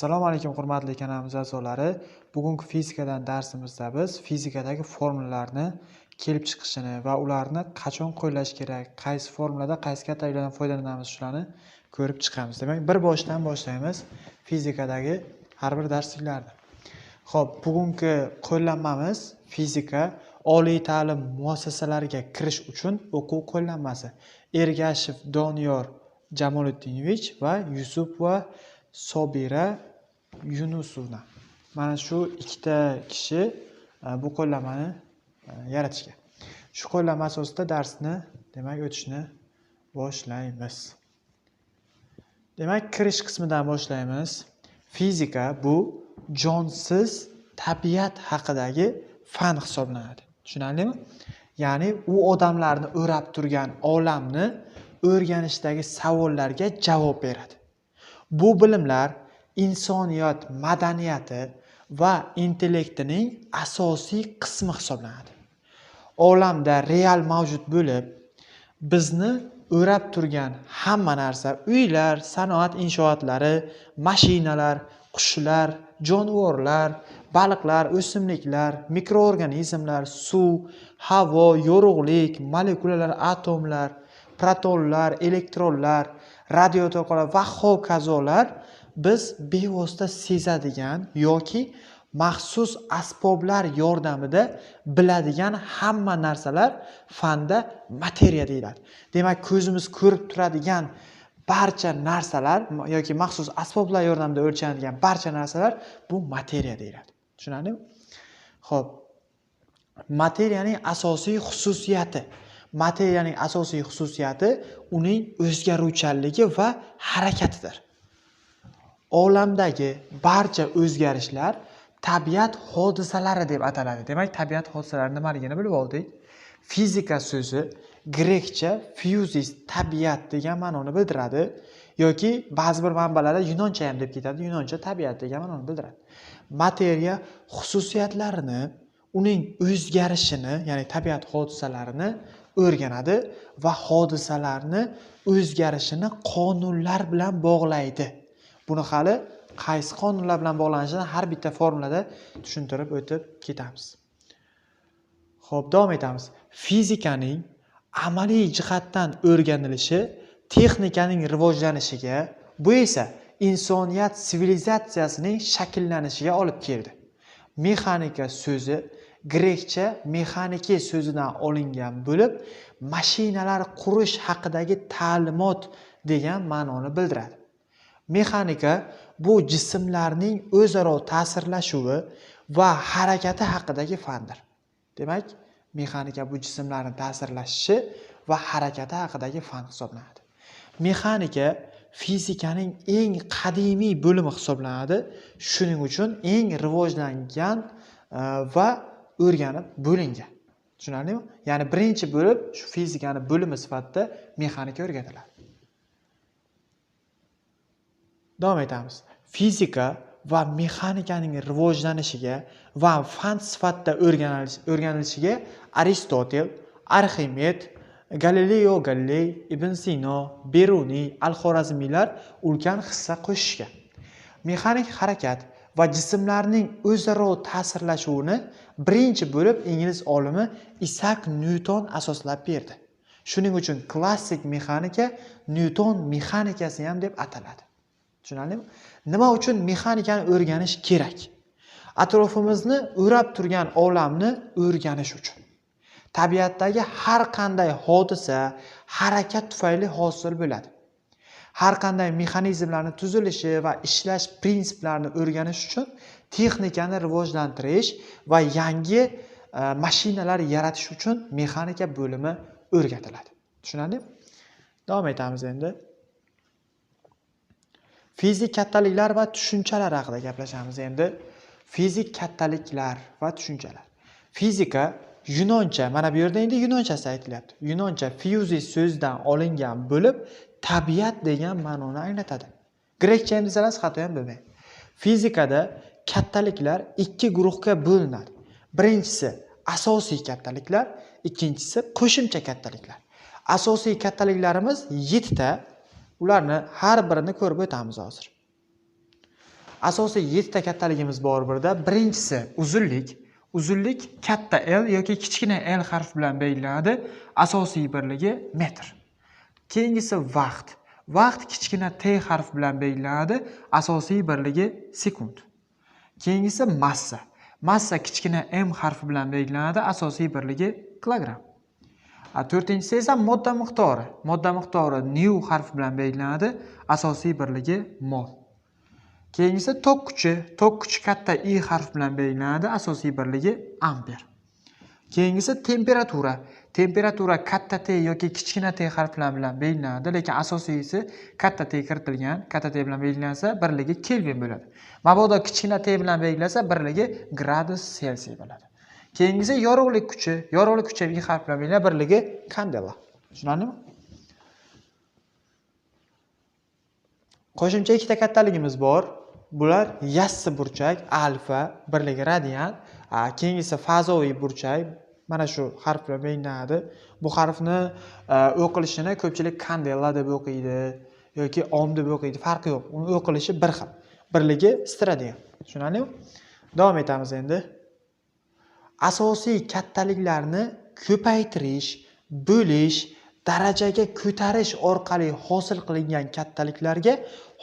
Assalomu alaykum hurmatli kanalimiz a'zolari. Bugungi fizikadan darsimizda biz fizikadagi formulalarni kelib chiqishini va ularni qachon qo'llash kerak, qaysi formulada qaysi kattaliklardan foydalanamiz shularni ko'rib chiqamiz. Demak, bir boshdan boshlaymiz fizikadagi har bir darsliklarni. Xo'p, bugungi qo'llanmamiz fizika oliy ta'lim muassasalariga kirish uchun o'quv qo'llanmasi. Ergashev Doniyor Jamoliddinovich va Yusupova Sobira Yunusovna. Mana shu ikkita kishi e, bu qo'llanmani e, yaratishgan. Shu qo'llanma asosida darsni demak o'tishni boshlaymiz. Demak, kirish qismidan boshlaymiz. Fizika bu jonsiz tabiat haqidagi fan hisoblanadi. Tushunarlimi? Ya'ni u odamlarni o'rab turgan olamni o'rganishdagi savollarga javob beradi. Bu bilimlar insoniyat madaniyati va intellektining asosiy qismi hisoblanadi. Olamda real mavjud bo'lib, bizni o'rab turgan hamma narsa, uylar, sanoat inshootlari, mashinalar, qushlar, jonivorlar, baliqlar, o'simliklar, mikroorganizmlar, suv, havo, yorug'lik, molekulalar, atomlar, protonlar, elektronlar, radioto'lqinlar va hokazolar biz bevosita sezadigan yoki maxsus asboblar yordamida biladigan hamma narsalar fanda materiya deyiladi. Demak, ko'zimiz ko'rib turadigan barcha narsalar yoki maxsus asboblar yordamida o'lchanadigan barcha narsalar bu materiya deyiladi. Tushunarlimi? Xo'p. Materiyaning asosiy xususiyati materiyaning asosiy xususiyati uning o'zgaruvchanligi va harakatidir. Olamdagi barcha o'zgarishlar tabiat hodisalari deb ataladi. Demak, tabiat hodisalari nimaligini bilib oldik. Fizika so'zi grekcha physis tabiat degan ma'noni bildiradi yoki ba'zi bir manbalarda yunoncha ham deb ketadi. Yunoncha tabiat degan ma'noni bildiradi. Materiya xususiyatlarini, uning o'zgarishini, ya'ni tabiat hodisalarini o'rganadi va hodisalarni o'zgarishini qonunlar bilan bog'laydi. Buni hali qaysi qonunlar bilan bog'lanishini har bitta formulada tushuntirib o'tib ketamiz. Xo'p, davom etamiz. Fizikaning amaliy jihatdan o'rganilishi texnikaning rivojlanishiga, bu esa insoniyat sivilizatsiyasining shakllanishiga olib keldi. Mexanika so'zi grekcha mexaniki so'zidan olingan bo'lib, mashinalar qurish haqidagi ta'limot degan ma'noni bildiradi. Mexanika bu jismlarning o'zaro ta'sirlashuvi va harakati haqidagi fandir. Demak, mexanika bu jismlarni ta'sirlashishi va harakati haqidagi fan hisoblanadi. Mexanika fizikaning eng qadimiy bo'limi hisoblanadi. Shuning uchun eng rivojlangan e, va o'rganib bo'lingan. Tushunarlimi? Ya'ni birinchi bo'lib shu fizikani bo'limi sifatida mexanika o'rgatiladi. Davom etamiz. Fizika va mexanikaning rivojlanishiga va fan sifatida o'rganilishiga Aristotel, Arximed, Galileo Galiley, Ibn Sino, Beruniy, Al-Xorazmiylar ulkan hissa qo'shishgan. Mexanik harakat va jismlarning o'zaro ta'sirlashuvini birinchi bo'lib ingliz olimi Isak Nyuton asoslab berdi. Shuning uchun klassik mexanika Nyuton mexanikasi ham deb ataladi. Tushunarlimi? Nima uchun mexanikani o'rganish kerak? Atrofimizni o'rab turgan olamni o'rganish uchun. Tabiatdagi har qanday hodisa harakat tufayli hosil bo'ladi. har qanday mexanizmlarni tuzilishi va ishlash prinsiplarini o'rganish uchun texnikani rivojlantirish va yangi e, mashinalar yaratish uchun mexanika bo'limi o'rgatiladi tushunarlimi davom etamiz endi fizik kattaliklar va tushunchalar haqida gaplashamiz endi. Fizik kattaliklar va tushunchalar. Fizika yunoncha mana bu yerda endi yunonchasi aytilyapti. Yunoncha fyuzi so'zidan olingan bo'lib tabiat degan ma'noni anglatadi. Grekcha ham desangiz xato ham bo'lmaydi fizikada kattaliklar ikki guruhga bo'linadi. Birinchisi asosiy kattaliklar ikkinchisi qo'shimcha kattaliklar. Asosiy kattaliklarimiz yettita ularni har birini ko'rib o'tamiz hozir. Asosiy yettita kattaligimiz bor birda birinchisi uzunlik. Uzunlik katta l yoki kichkina l harfi bilan belgilanadi. Asosiy birligi metr. Keyingisi vaqt. Vaqt kichkina t harfi bilan belgilanadi. Asosiy birligi sekund. Keyingisi massa. Massa kichkina m harfi bilan belgilanadi. Asosiy birligi kilogramm to'rtinchisi esa modda miqdori. Modda miqdori new harfi bilan belgilanadi. Asosiy birligi mol. Keyingisi tok kuchi. Tok kuchi katta i harfi bilan belgilanadi. Asosiy birligi amper. Keyingisi temperatura. Temperatura katta t yoki kichkina t harflari bilan belgilanadi. Lekin asosiysi katta t kiritilgan katta t bilan belgilansa birligi kelvin bo'ladi. Mabodo kichkina t bilan belgilasa birligi gradus selsiy bo'ladi. Keyingisi yorug'lik kuchi yorug'lik kuchi i harf bilan birligi kandela tushunarlimi? Qo'shimcha ikkita kattaligimiz bor. Bular yassi burchak alfa birligi radian keyingisi fazoviy burchak. Mana shu harf bilan belgilanadi bu harfni e, o'qilishini ko'pchilik kandela deb o'qiydi yoki om deb o'qiydi. Farqi yo'q. Uni o'qilishi bir xil. Birligi stradian tushunarlimi? Davom etamiz endi. Asosiy kattaliklarni ko'paytirish bo'lish darajaga ko'tarish orqali hosil qilingan kattaliklarga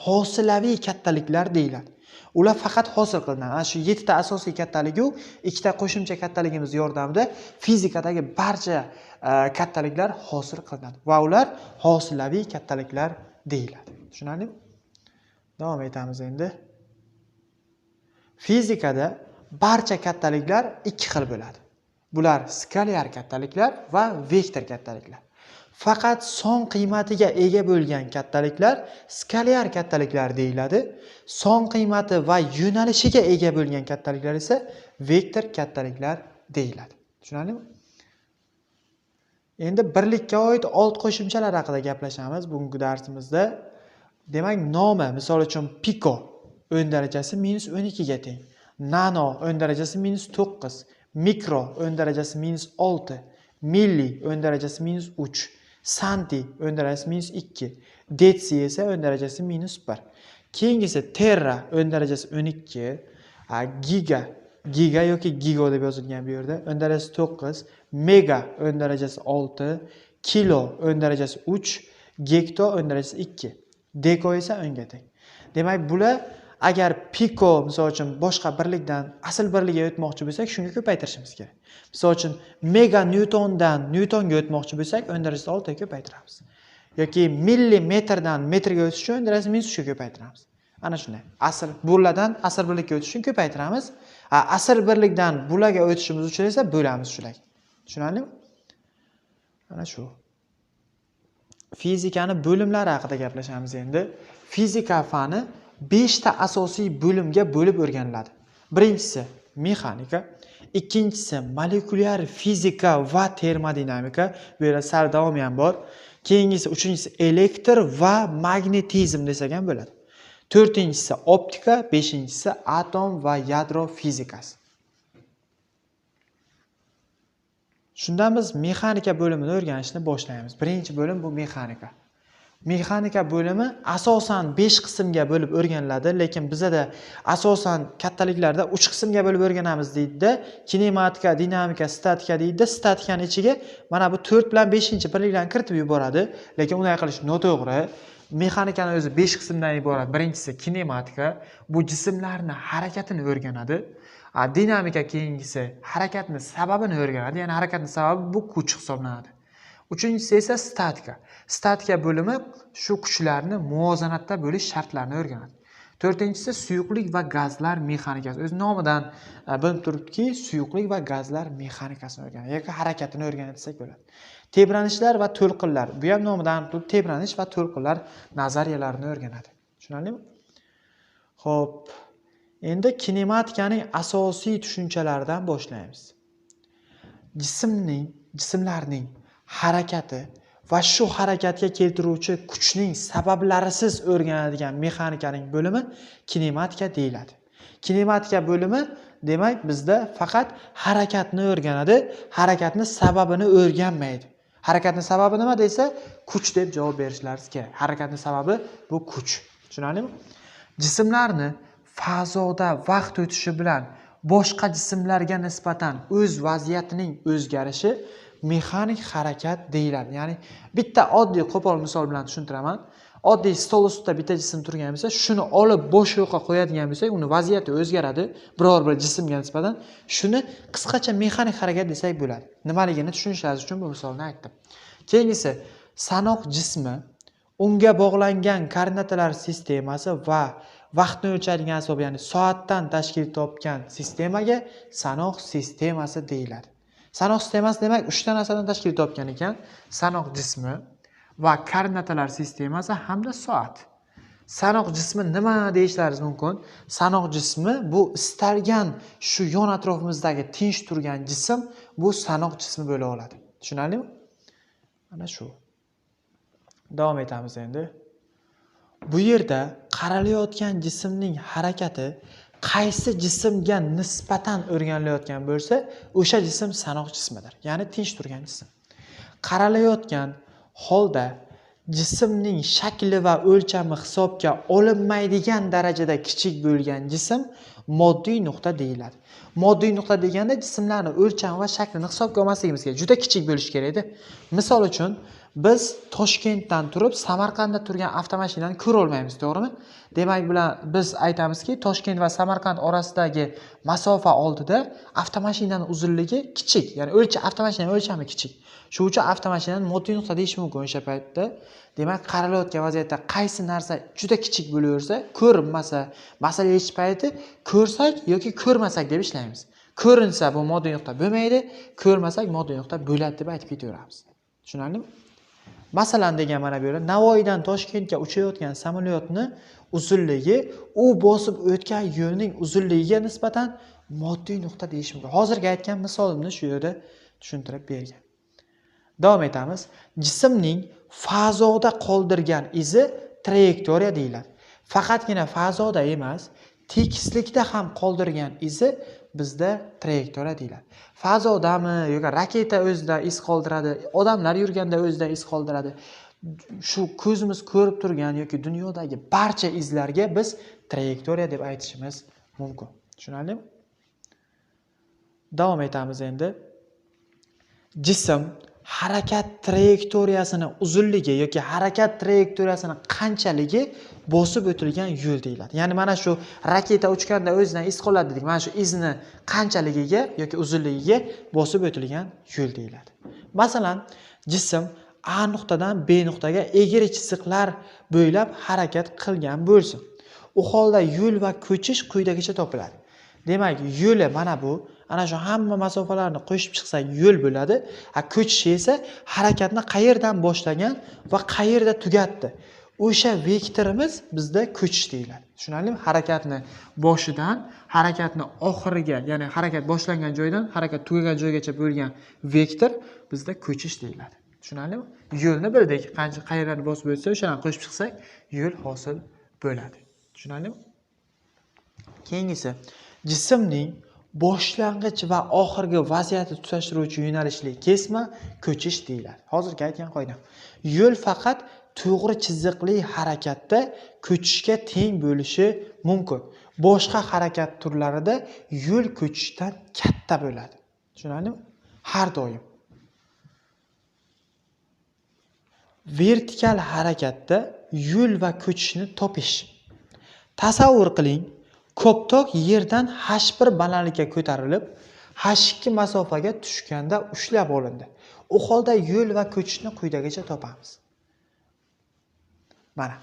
hosilaviy kattaliklar deyiladi. Ular faqat hosil qilinadi. Ana shu yettita asosiy kattaligu ikkita qo'shimcha kattaligimiz yordamida fizikadagi barcha e, kattaliklar hosil qilinadi va ular hosilaviy kattaliklar deyiladi. Tushunarlimi? Davom etamiz endi. Fizikada barcha kattaliklar ikki xil bo'ladi. Bular skalyar kattaliklar va vektor kattaliklar. Faqat son qiymatiga ega bo'lgan kattaliklar skalyar kattaliklar deyiladi. Son qiymati va yo'nalishiga ega bo'lgan kattaliklar esa vektor kattaliklar deyiladi. Tushunarlimi? Endi birlikka oid old qo'shimchalar haqida gaplashamiz bugungi darsimizda. Demak nomi misol uchun piko o'n darajasi minus o'n ikkiga teng. Nano o'n darajasi minus to'qqiz mikro o'n darajasi minus olti milli o'n darajasi minus uch santi o'n darajasi minus ikki detsi esa o'n darajasi minus bir keyingisi terra o'n darajasi o'n ikki giga giga yoki gigo deb yozilgan bu yerda o'n darajasi to'qqiz mega o'n darajasi olti kilo o'n darajasi uch gekto o'n darajasi ikki deko esa o'nga teng demak bular agar piko misol uchun boshqa birlikdan asl birlikka o'tmoqchi bo'lsak shunga ko'paytirishimiz kerak. Misol uchun mega nyutondan nyutonga o'tmoqchi bo'lsak o'n darajasi oltiga ko'paytiramiz. Yoki millimetrdan metrga o'tish uchun o'n darajasi minus uchga ko'paytiramiz. Ana shunday. Asl bulardan asl birlikka o'tish uchun ko'paytiramiz. Asl birlikdan bularga o'tishimiz uchun esa bo'lamiz shularga tushunarlimi? Mana shu. Fizikani bo'limlari haqida gaplashamiz endi. Fizika fani beshta asosiy bo'limga bo'lib o'rganiladi. Birinchisi mexanika ikkinchisi molekulyar fizika va termodinamika bu yerda sal davomi ham bor. Keyingisi uchinchisi elektr va magnetizm desak ham bo'ladi. To'rtinchisi optika beshinchisi atom va yadro fizikasi. Shundan biz mexanika bo'limini o'rganishni boshlaymiz. Birinchi bo'lim bu mexanika. Mexanika bo'limi asosan besh qismga bo'lib o'rganiladi lekin bizada asosan kattaliklarda uch qismga bo'lib o'rganamiz deydida kinematika dinamika statika deydida statikani ichiga mana bu to'rt bilan beshinchi birliklarni kiritib yuboradi. Lekin unday qilish noto'g'ri. Mexanikani o'zi besh qismdan iborat. Birinchisi kinematika bu jismlarni harakatini o'rganadi. Dinamika keyingisi harakatni sababini o'rganadi ya'ni harakatni sababi bu kuch hisoblanadi. Uchinchisi esa statika. Statika bo'limi shu kuchlarni muvozanatda bo'lish shartlarini o'rganadi. To'rtinchisi suyuqlik va gazlar mexanikasi. O'z nomidan e, bilinib turibdiki suyuqlik va gazlar mexanikasini o'rganadi yoki harakatini o'rganadi desak bo'ladi. Tebranishlar va to'lqinlar. Bu ham nomidan turib tebranish va to'lqinlar nazariyalarini o'rganadi. Tushunarlimi? Ho'p endi kinematikaning asosiy tushunchalaridan boshlaymiz. Jismning jismlarning harakati va shu harakatga keltiruvchi kuchning sabablarisiz o'rganadigan mexanikaning bo'limi kinematika deyiladi. Kinematika bo'limi demak bizda faqat harakatni o'rganadi harakatni sababini o'rganmaydi. Harakatni sababi nima desa kuch deb javob berishlaringiz kerak. Harakatni sababi bu kuch. Tushunarlimi? Jismlarni fazoda vaqt o'tishi bilan boshqa jismlarga nisbatan o'z vaziyatining o'zgarishi mexanik harakat deyiladi. Ya'ni bitta oddiy qo'pol misol bilan tushuntiraman. Oddiy stol ustida bitta jism turgan bo'lsa shuni olib bosh yoqqa qo'yadigan bo'lsak uni vaziyati o'zgaradi. Biror bir jismga nisbatan. Shuni qisqacha mexanik harakat desak bo'ladi. Nimaligini tushunishlaringiz uchun bu misolni aytdim. Keyingisi sanoq jismi unga bog'langan koordinatalar sistemasi va vaqtni o'lchaydigan asbob ya'ni soatdan tashkil topgan sistemaga sanoq sistemasi deyiladi. Sanoq sistemasi demak uchta narsadan tashkil topgan ekan. Sanoq jismi va koordinatalar sistemasi hamda soat. Sanoq jismi nima deyishlaringiz mumkin? Sanoq jismi bu istalgan shu yon atrofimizdagi tinch turgan jism bu sanoq jismi bo'la oladi. Tushunarlimi? Mana shu. Davom etamiz endi. Bu yerda qaralayotgan jismning harakati qaysi jismga nisbatan o'rganilayotgan bo'lsa o'sha jism sanoq jismidir ya'ni tinch turgan jism. Qaralayotgan holda jismning shakli va o'lchami hisobga olinmaydigan darajada kichik bo'lgan jism moddiy nuqta deyiladi. Moddiy nuqta deganda jismlarni o'lchami va shaklini hisobga olmasligimiz kerak juda kichik bo'lishi kerakda. Misol uchun biz toshkentdan turib samarqandda turgan avtomashinani ko'ra olmaymiz to'g'rimi? Demak bilan biz aytamizki toshkent va samarqand orasidagi masofa oldida avtomashinani uzunligi kichik ya'ni o'lcha avtomashina o'lchami kichik? Shuning uchun avtomashinani moddiy nuqta deyish mumkin o'sha paytda. Demak qaralayotgan vaziyatda qaysi narsa juda kichik bo'laversa ko'rinmasa masala yechish payti ko'rsak yoki ko'rmasak deb ishlaymiz. Ko'rinsa bu moddiy nuqta bo'lmaydi ko'rmasak moddiy nuqta bo'ladi deb aytib ketaveramiz. Tushunarlimi? Masalan degan mana bu yerda navoiydan toshkentga uchayotgan samolyotni uzunligi u bosib o'tgan yo'lning uzunligiga nisbatan moddiy nuqta deyish mumkin. Hozirgi aytgan misolimni shu yerda tushuntirib bergan. Davom etamiz. Jismning fazoda qoldirgan izi trayektoriya deyiladi. Faqatgina fazoda emas tekislikda ham qoldirgan izi bizda trayektoriya deyiladi. Fazodami yoki raketa o'zida iz qoldiradi odamlar yurganda o'zida iz qoldiradi. Shu ko'zimiz ko'rib turgan yoki dunyodagi barcha izlarga biz trayektoriya deb aytishimiz mumkin. Tushunarlimi? Davom etamiz endi. Jism harakat trayektoriyasini uzunligi yoki harakat trayektoriyasini qanchaligi bosib o'tilgan yo'l deyiladi. Ya'ni mana shu raketa uchganda o'zidan iz qoladi dedik. Mana shu izni qanchaligiga yoki uzunligiga bosib o'tilgan yo'l deyiladi. Masalan jism a nuqtadan b nuqtaga egri chiziqlar bo'ylab harakat qilgan bo'lsin. U holda yo'l va ko'chish quyidagicha topiladi. Demak yo'li mana bu. Ana shu hamma masofalarni qo'shib chiqsak yo'l bo'ladi. A ko'chishi esa harakatni qayerdan boshlagan va qayerda tugatdi? O'sha vektorimiz bizda ko'chish deyiladi. Tushunarlimi? Harakatni boshidan harakatni oxiriga ya'ni harakat boshlangan joydan harakat tugagan joygacha bo'lgan vektor bizda ko'chish deyiladi. Tushunarlimi? Yo'lni bildik. Qancha qayerlarni bosib o'tsa o'shalarni qo'shib chiqsak yo'l hosil bo'ladi. Tushunarlimi? Keyingisi jismning boshlang'ich va oxirgi vaziyatni tutashtiruvchi yo'nalishli kesma ko'chish deyiladi. Hozirgi aytgan qoida yo'l faqat to'g'ri chiziqli harakatda ko'chishga teng bo'lishi mumkin. Boshqa harakat turlarida yo'l ko'chishdan katta bo'ladi. Tushunarlimi? Har doim. Vertikal harakatda yo'l va ko'chishni topish. Tasavvur qiling ko'ptok yerdan h bir balandlikka ko'tarilib h ikki masofaga tushganda ushlab olindi. U holda yo'l va ko'chishni quyidagicha topamiz. Mana.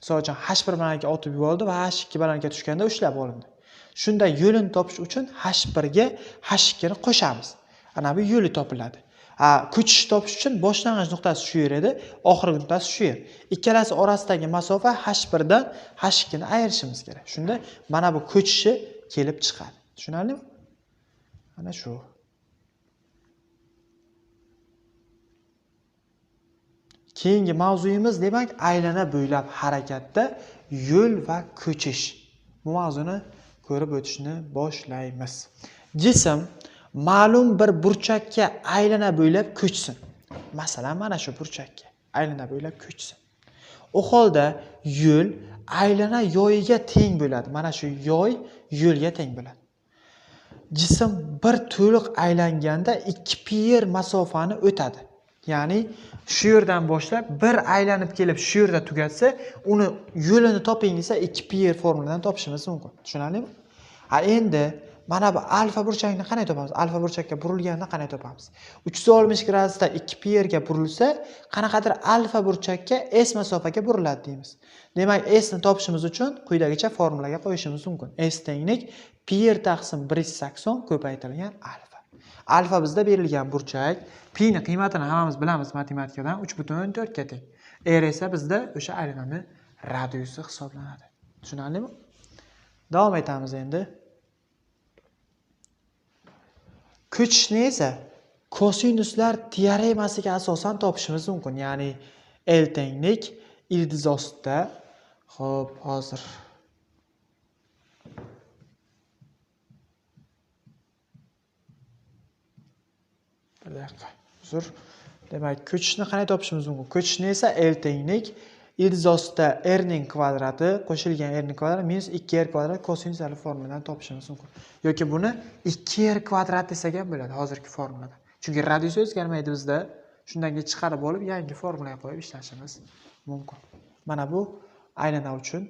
Misol uchun h bir balandlikka otib yubordi va h ikki balandlikka tushganda ushlab olindi. Shunda yo'lini topish uchun h birga h ikkini qo'shamiz. Ana bu yo'li topiladi. Ko'chish topish uchun boshlang'ich nuqtasi shu yer edi oxirgi nuqtasi shu yer ikkalasi orasidagi masofa h birdan h ikkini ayirishimiz kerak. Shunda mana bu ko'chishi kelib chiqadi. Tushunarlimi? Mana shu. Keyingi mavzuyimiz demak aylana bo'ylab harakatda yo'l va ko'chish. Bu mavzuni ko'rib o'tishni boshlaymiz. Jism ma'lum bir burchakka aylana bo'ylab ko'chsin. Masalan mana shu burchakka aylana bo'ylab ko'chsin. U holda yo'l aylana yoyiga teng bo'ladi. Mana shu yoy yo'lga teng bo'ladi. Jism bir to'liq aylanganda ikki piyer masofani o'tadi. Ya'ni shu yerdan boshlab bir aylanib kelib shu yerda tugatsa uni yo'lini toping desa ikki piyer formuladan topishimiz mumkin. Tushunarlimi? A endi mana bu alfa burchakni qanday topamiz? Alfa burchakka burilganda qanday topamiz? uch yuz oltmish gradusda ikki piyerga burilsa qanaqadir alfa burchakka s masofaga buriladi deymiz. Demak s ni topishimiz uchun quyidagicha formulaga qo'yishimiz mumkin. S tenglik piyer taqsim bir yuz sakson ko'paytirilgan alfa. Alfa bizda berilgan burchak pini qiymatini hammamiz bilamiz matematikadan uch butun o'n to'rtga teng r esa bizda o'sha aylanani radiusi hisoblanadi. Tushunarlimi? Davom etamiz endi. Ko'chishni esa kosinuslar teoremasiga asosan topishimiz mumkin. Ya'ni l tenglik ildiz ostida ho'p hozir. Bir daqiqa uzr demak ko'chishni qanday topishimiz mumkin? Ko'chishni esa l tenglik ildiz ostida r ning kvadrati qo'shilgan r ning kvadrati minus ikki r kvadrat kosinus ali formuladan topishimiz mumkin. Yoki buni ikki r kvadrat desak ham bo'ladi hozirgi formulada chunki radius o'zgarmaydi bizda. Shundan keyin chiqarib olib yangi formulaga qo'yib ishlashimiz mumkin. Mana bu aylana uchun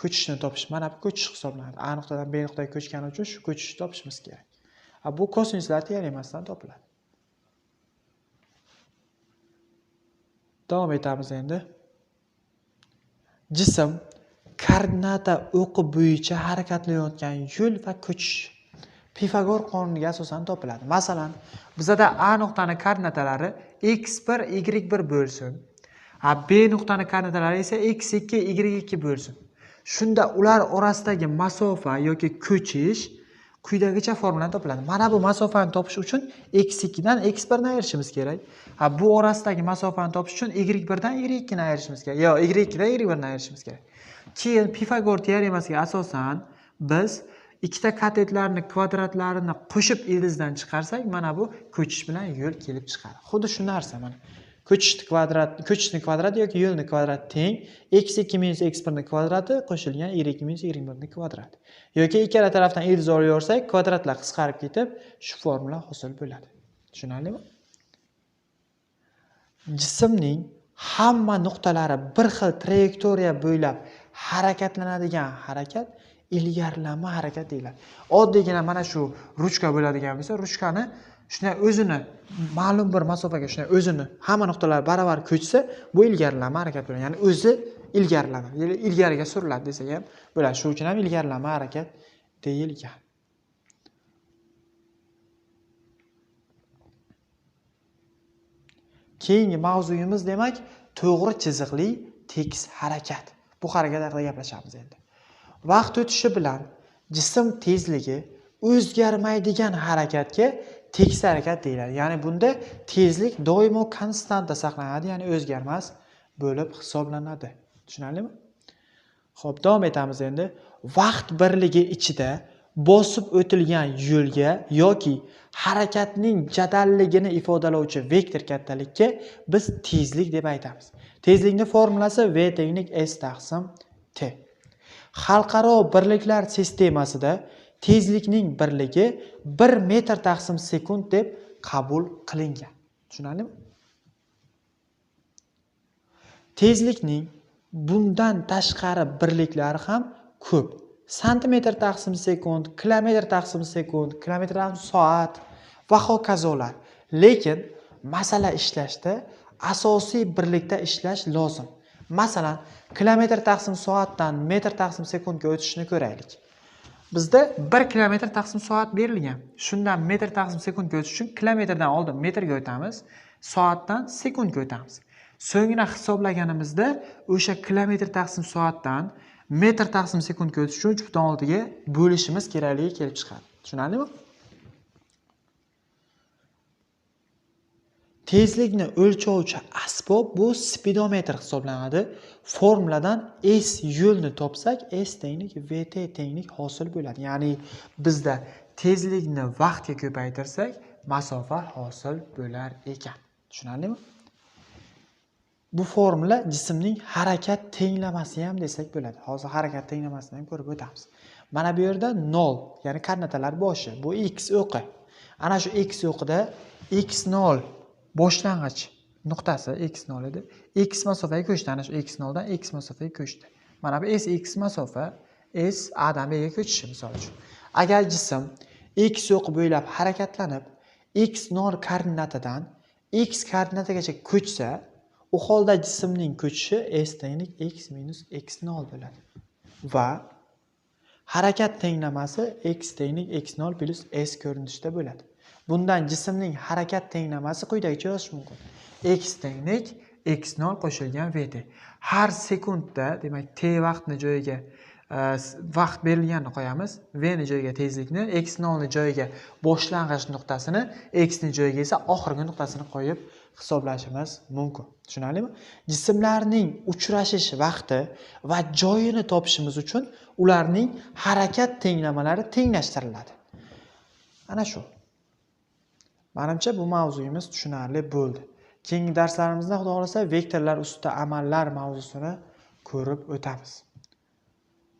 ko'chishni topish mana bu ko'chish hisoblanadi. A nuqtadan b nuqtaga ko'chgani uchun shu ko'chishni topishimiz kerak. Bu kosinuslar teoremasidan topiladi. Davom etamiz endi. Jism koordinata o'qi bo'yicha harakatlanayotgan yo'l va ko'chish. Pifagor qonuniga asosan topiladi. Masalan bizada a nuqtani koordinatalari x bir y bir bo'lsin a b nuqtani koordinatalari esa x ikki y ikki bo'lsin. Shunda ular orasidagi masofa yoki ko'chish quyidagicha formuladan topiladi mana bu masofani topish uchun x ikkidan x birni ayirishimiz kerak. Ha bu orasidagi masofani topish uchun y birdan y ikkini ayirishimiz kerak. Yo y ikkidan y birni ayirishimiz kerak. Keyin pifagor teoremasiga asosan biz ikkita katetlarni kvadratlarini qo'shib ildizdan chiqarsak mana bu ko'chish bilan yo'l kelib chiqadi. Xuddi shu narsa mana. Ko'chishni kvadrat ko'chishni kvadrati yoki yo'lni kvadrati teng x ikki minus x birni kvadrati qo'shilgan y ikki minus y birni kvadrati yoki ikkala tarafdan ildiz olaversak kvadratlar qisqarib ketib shu formula hosil bo'ladi. Tushunarlimi? Jismning hamma nuqtalari bir xil trayektoriya bo'ylab harakatlanadigan harakat ilgarilama harakat deyiladi. Oddiygina mana shu ruchka bo'ladigan bo'lsa ruchkani shunday o'zini ma'lum bir masofaga shunday o'zini hamma nuqtalar baravar ko'chsa bu ilgarilama harakat bo'ladi. Ya'ni o'zi ilgarilama ilgariga suriladi desak ham bo'ladi shuning uchun ham ilgarilama harakat deyilgan. Keyingi mavzuyimiz demak to'g'ri chiziqli tekis harakat. Bu harakat haqida gaplashamiz endi. Vaqt o'tishi bilan jism tezligi o'zgarmaydigan harakatga tekis harakat deyiladi. Ya'ni bunda tezlik doimo konstanta saqlanadi ya'ni o'zgarmas bo'lib hisoblanadi. Tushunarlimi? Ho'p davom etamiz endi. Vaqt birligi ichida bosib o'tilgan yo'lga yoki harakatning jadalligini ifodalovchi vektor kattalikka biz tezlik deb aytamiz. Tezlikni formulasi v tenglik s taqsim t. Xalqaro birliklar sistemasida tezlikning birligi bir metr taqsim sekund deb qabul qilingan. Tushunarlimi? Tezlikning bundan tashqari birliklari ham ko'p. Santimetr taqsim sekund kilometr taqsim sekund kilometr taqsim soat va hokazolar. Lekin masala ishlashda asosiy birlikda ishlash lozim. Masalan kilometr taqsim soatdan metr taqsim sekundga o'tishni ko'raylik. Bizda bir kilometr taqsim soat berilgan. Shundan metr taqsim sekundga o'tish uchun kilometrdan oldin metrga o'tamiz. Soatdan sekundga o'tamiz so'ngra hisoblaganimizda o'sha kilometr taqsim soatdan metr taqsim sekundga o'tish uchun uch butun oltiga bo'lishimiz kerakligi kelib chiqadi. Tushunarlimi? Tezlikni o'lchovchi asbob bu spidometr hisoblanadi. Formuladan s yo'lni topsak s tenglik vt tenglik hosil bo'ladi. Ya'ni bizda tezlikni vaqtga ko'paytirsak masofa hosil bo'lar ekan. Tushunarlimi? Bu formula jismning harakat tenglamasi ham desak bo'ladi. Hozir harakat tenglamasini ham ko'rib o'tamiz. Mana bu yerda nol ya'ni koordinatalar boshi bu x o'qi. Ana shu x o'qida x nol boshlang'ich nuqtasi x0 edi. X masofaga ko'chdi ana shu x noldan x masofaga ko'chdi. Mana bu s x masofa s adan bga ko'chishi misol uchun. Agar jism x o'qi bo'ylab harakatlanib x nol koordinatidan x koordinatagacha ko'chsa u holda jismning ko'chishi s tenglik x minus x nol bo'ladi. Va harakat tenglamasi x tenglik x nol plyus s ko'rinishida bo'ladi. Bundan jismning harakat tenglamasi quyidagicha yozish mumkin. X tenglik x0 qo'shilgan vt har sekundda demak t vaqtni joyiga e, vaqt berilganini qo'yamiz. V ni joyiga tezlikni x0 ni joyiga boshlang'ich nuqtasini x ni joyiga esa oxirgi nuqtasini qo'yib hisoblashimiz mumkin. Tushunarlimi? Jismlarning uchrashish vaqti va joyini topishimiz uchun ularning harakat tenglamalari tenglashtiriladi. Ana shu. Manimcha bu mavzuyimiz tushunarli bo'ldi. Keyingi darslarimizda xudo xohlasa vektorlar ustida amallar mavzusini ko'rib o'tamiz.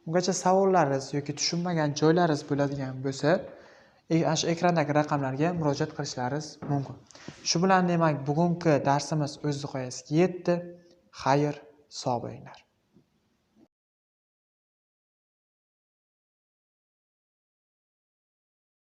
Ungacha savollaringiz yoki tushunmagan joylaringiz bo'ladigan bo'lsa e, ana shu ekrandagi raqamlarga murojaat qilishlaringiz mumkin. Shu bilan demak bugungi darsimiz o'z nihoyasiga yetdi. Xayr sog' bo'linglar.